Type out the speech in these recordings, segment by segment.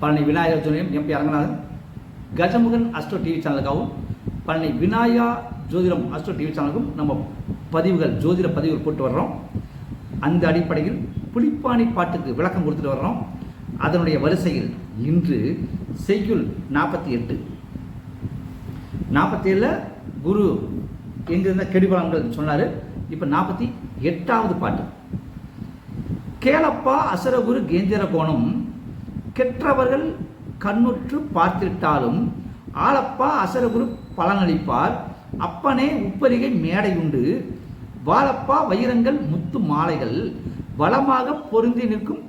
பழனி விநாயகர் ஜோதிடம் M P Aranganathan. Gajamukhan Astro TV சேனலுக்காகவும் Palani Vinayaga ஜோதிடம் astro TV சேனலுக்கும் நம்ம பதிவுகள் ஜோதிட பதிவுகள் போட்டு வர்றோம். அந்த அடிப்படையில் புலிப்பாணி பாட்டுக்கு விளக்கம் கொடுத்துட்டு வர்றோம். அதனுடைய வரிசையில் இன்று செய்யுள் நாற்பத்தி எட்டு. நாற்பத்தி ஏழில் குரு எங்கிருந்த கெடிபலன்கள் சொன்னார். இப்போ நாற்பத்தி எட்டாவது பாட்டு. கேளப்பா அசரகுரு கேந்திர கோணம் கெற்றவர்கள் கண்ணுற்று பார்த்திட்டாலும் ஆளப்பா அசரகுரு பலனளிப்பார். அப்பனே உப்பரிகை மேடை உண்டு வாழப்பா வைரங்கள் முத்து மாலைகள். வளமாக பொருந்தி நிற்கும்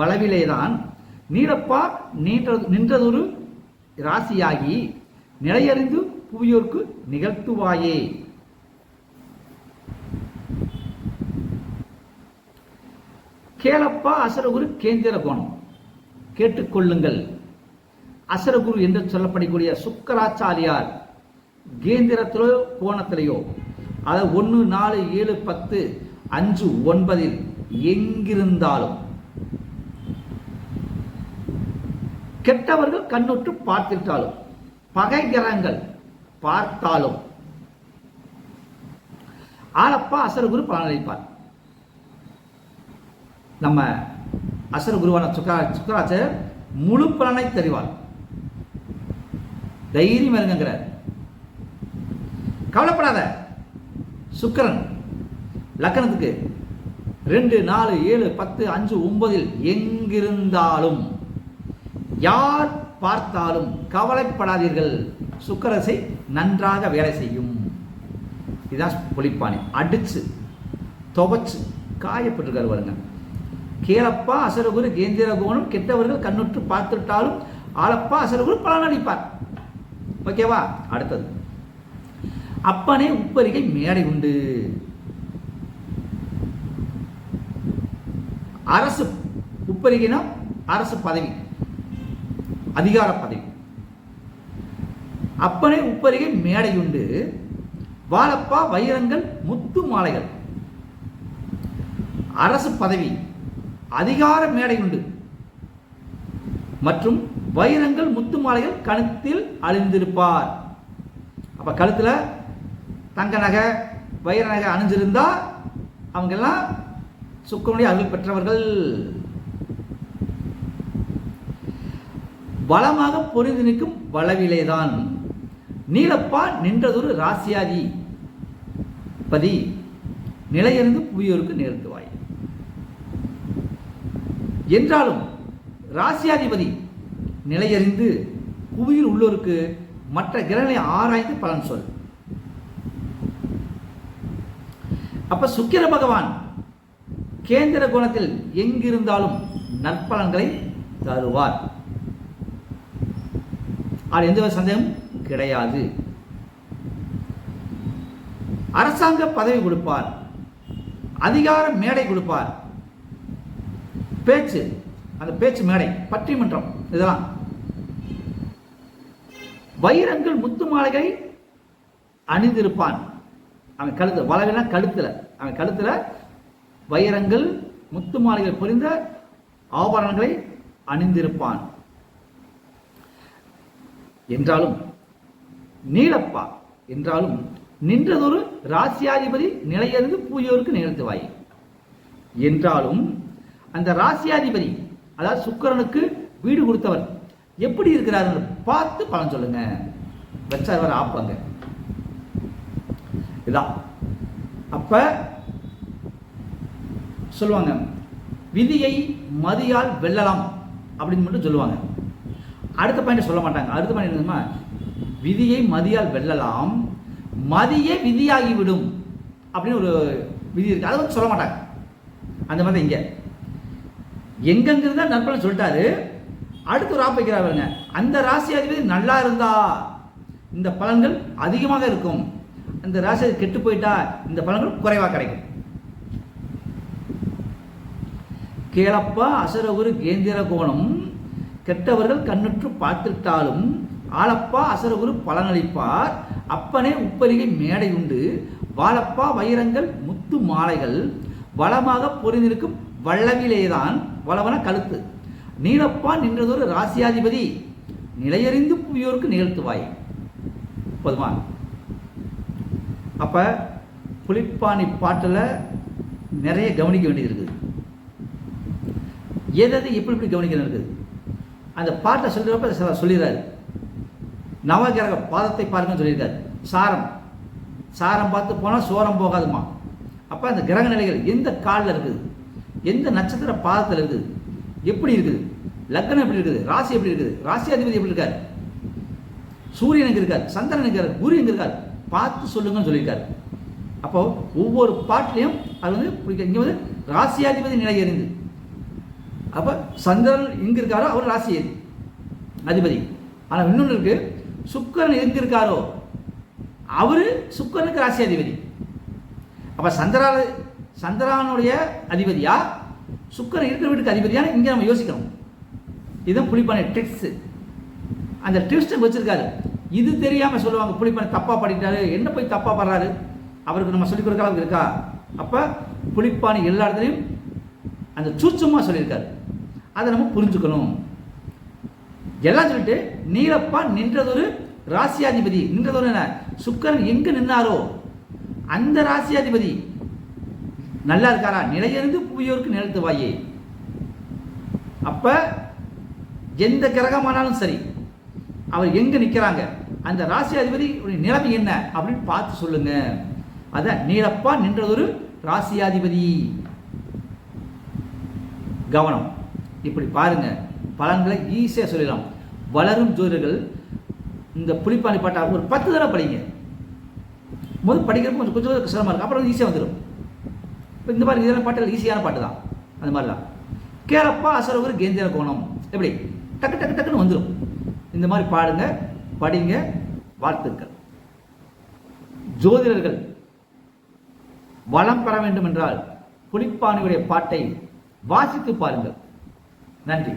வளவிலேதான். நீலப்பா நீன்ற நின்றதொரு ராசியாகி நிலையறிந்து புவியோர்க்கு நிகழ்த்துவாயே. கேளப்பா அசரகுரு கேந்திர கோணம் கேட்டுக்கொள்ளுங்கள். அசரகுரு என்று சொல்லப்படக்கூடிய சுக்கராச்சாரியார் கேந்திரத்திலோ கோணத்திலேயோ அதாவது ஒன்று நாலு ஏழு பத்து அஞ்சு ஒன்பதில் எங்கிருந்தாலும். கெட்டவர்கள் கண்ணுற்று பார்த்திருக்காலும் பகை கிரகங்கள் பார்த்தாலும். ஆளப்பா அசரகுரு பலனளிப்பார். நம்ம அசர குருவான சுக்கரா சுக்கராச்சர் முழு பலனை தெரிவார். தைரியம் இருங்கிறார் கவலைப்படாத. சுக்கரன் லக்கணத்துக்கு ரெண்டு நாலு ஏழு பத்து அஞ்சு ஒன்பதில் எங்கிருந்தாலும் யார் பார்த்தாலும் கவலைப்படாதீர்கள். சுக்கரசை நன்றாக வேலை செய்யும். இதுதான் பொழிப்பானி அடிச்சு துவச்சு காயப்பட்டிருக்காரு வருங்க கேளப்பா அசரகுரு கேந்திரகோணம் கெட்டவர்கள் கண்ணுற்று பார்த்துட்டாலும் ஆளப்பா அசரகுரு பலனளிப்பார். ஓகேவா? அடுத்தது. அப்பனே உப்பரிகை மேடை உண்டு. அரசு உப்பரிகைனா அரசு பதவி அதிகார பதவி. அப்பனே உப்பரிகை மேடை உண்டு. வாழப்பா வைரங்கள் முத்து மாலைகள். அரசு பதவி அதிகார மேடை உண்டு. மற்றும் வைரங்கள் முத்து மாலைகள் கழுத்தில் அழிந்திருப்பார் அப்ப கழுத்துல தங்க நகை வைர நகை அணிஞ்சிருந்தா அவங்க எல்லாம் சுக்கனுடைய அருள் பெற்றவர்கள். வளமாக பொறிந்து நிற்கும் வளவிலேதான் நீலப்பா நின்றதொரு ராசியாதி. பதி நிலையிருந்து புவியோருக்கு நேர்த்துவாய் என்றாலும் ராசியாதிபதி நிலையறிந்து புவியில் உள்ளோருக்கு மற்ற கிரகங்களை ஆராய்ந்து பலன் சொல். அப்ப சுக்கிர பகவான் கேந்திர கோணத்தில் எங்கிருந்தாலும் நற்பலன்களை தருவார். அது எந்த ஒரு சந்தேகம் கிடையாது. அரசாங்க பதவி கொடுப்பார். அதிகார மேடை கொடுப்பார். பேச்சு அந்த பேச்சு மேடை பட்டிமன்றம் இதெல்லாம். வைரங்கள் முத்து மாலைகளை அணிந்திருப்பான். அவன் கழுத்து வளவினா கழுத்துல. அவன் கழுத்துல வைரங்கள் முத்து மாலைகள் பொறிந்த ஆபரணங்களை அணிந்திருப்பான். என்றாலும் நீலப்பா என்றாலும் நின்றதொரு ராசியாதிபதி நிலையறிந்து பூயோருக்கு நிகழ்த்துவாய். என்றாலும் அந்த ராசியாதிபதி அதாவது சுக்கிரனுக்கு வீடு கொடுத்தவர் எப்படி இருக்கிறார் பார்த்து பலன் சொல்லுங்க. வச்சவர் ஆப்பாங்க. இதான் அப்ப சொல்லுவாங்க விதியை மதியால் வெல்லலாம் அப்படின்னு மட்டும் சொல்லுவாங்க. அடுத்த பாயிண்ட் சொல்ல மாட்டாங்க. அடுத்த பாயிண்ட் என்னமா விதியை மதியால் வெல்லலாம் மதியே விதியாகிவிடும் அப்படின்னு ஒரு விதி இருக்கு. அதை வந்து சொல்ல மாட்டாங்க. அந்த மாதிரி இங்கே. எங்கெங்கிருந்தா நற்பலன் சொல்லிட்டாரு. அடுத்து ஒரு ஆப் பாருங்க. அந்த ராசி அதிபதி நல்லா இருந்தா இந்த பலன்கள் அதிகமாக இருக்கும். அந்த ராசி கெட்டு போயிட்டா இந்த பலன்கள் குறைவாக கிடைக்கும். கேளப்பா அசரகுரு கேந்திர கோணம். கெட்டவர்கள் கண்ணுற்று பார்த்துட்டாலும் ஆளப்பா அசரகுரு பலனளிப்பார். அப்பனே உப்பரிகை மேடை உண்டு. வாழப்பா வைரங்கள் முத்து மாலைகள். வளமாக பொறிந்திருக்கும் வல்லவிலேதான் வளவன கழுத்து. நீலப்பா நின்றதொரு ராசியாதிபதி நிலையறிந்து புவியோருக்கு நிகழ்த்துவாய். போதுமா? அப்போ புலிப்பாணி பாட்டில் நிறைய கவனிக்க வேண்டியது இருக்குது. எது எப்படி கவனிக்கணும் இருக்குது. அந்த பாட்டை சொல்கிறப்ப சில சொல்லிடுறாரு. நவகிரக பாதத்தை பாருங்கன்னு சொல்லியிருக்காரு. சாரம். சாரம் பார்த்து போனால் சோரம் போகாதுமா. அப்போ அந்த கிரக நிலைகள் எந்த காலில் இருக்குது? எந்த நட்சத்திர பாதத்தில் இருக்குது? எப்படி இருக்குது? லக்னம் எப்படி இருக்குது? ராசி எப்படி இருக்குது? ராசி அதிபதி எப்படி இருக்கார்? சூரியன் இருக்கார்? சந்திரன் இருக்கார்? குரு எங்க இருக்கார்? பார்த்து சொல்லுங்கன்னு சொல்லியிருக்காரு. அப்போ ஒவ்வொரு பாட்டிலையும் அது வந்து இப்படி இங்கே வந்து ராசியாதிபதி நிலை எறிந்து அப்போ சந்திரன் எங்க இருக்காரோ அவர் ராசி அதிபதி. ஆனால் இன்னொன்று இருக்கு. சுக்கரன் எங்க இருக்காரோ? அவரு சுக்கிரனுக்கு ராசி அதிபதி அப்போ சந்திரா சந்திரானுடைய அதிபதியா சுக்கரன் இருக்கிற வீட்டுக்கு அதிபதியான இங்கே நம்ம யோசிக்கணும். இதுதான் புலிப்பானை ட்ரிக்ஸு அந்த ட்விஸ்ட்டை வச்சிருக்காரு. இது தெரியாமல் சொல்லுவாங்க புலிப்பானை தப்பாக படிக்கிறாரு என்ன போய் தப்பாக படுறாரு? அவருக்கு நம்ம சொல்லிக் கொடுக்க அளவுக்கு இருக்கா? அப்போ புலிப்பானை எல்லா இடத்துலையும் அந்த சூட்சமாக சொல்லியிருக்காரு. அதை நம்ம புரிஞ்சுக்கணும். எல்லாம் சொல்லிட்டு நீலப்பா நின்றதொரு ராசியாதிபதி. நின்றதொரு என்ன? சுக்கரன் எங்கே நின்னாரோ அந்த ராசியாதிபதி நல்லா இருக்காரா? நிலையிருந்து புவியோருக்கு நிலத்து வாயே அப்ப எந்த கிரகமானாலும் சரி அவர் எங்க நிக்கிறாங்க? அந்த ராசியாதிபதி நிலைமை என்ன? அப்படின்னு பார்த்து சொல்லுங்க. அதான் நீலப்பா நின்றதொரு ராசியாதிபதி. கவனம். இப்படி பாருங்க. பலன்களை ஈஸியாக சொல்லலாம் வளரும் ஜோதிடர்கள் இந்த புளிப்பாணி பாட்டா ஒரு பத்து தடவை படிங்க. முதல் படிக்கிறப்ப கொஞ்சம் கொஞ்சம் சிரமமாக இருக்கும் அப்புறம் ஈஸியாக வந்துடும் இப்போ இந்த மாதிரி இதெல்லாம் பாட்டுகள் ஈஸியான பாட்டு தான். அந்த மாதிரிலாம். கேளப்பா அசரவர் கேந்திர கோணம். எப்படி? டக்கு டக்கு டக்குன்னு வந்துடும் இந்த மாதிரி பாடுங்க படிங்க வாழ்த்துக்கள். ஜோதிடர்கள் வளம் பெற வேண்டும் என்றால் புலிப்பானுடைய பாட்டை வாசித்து பாருங்கள். நன்றி.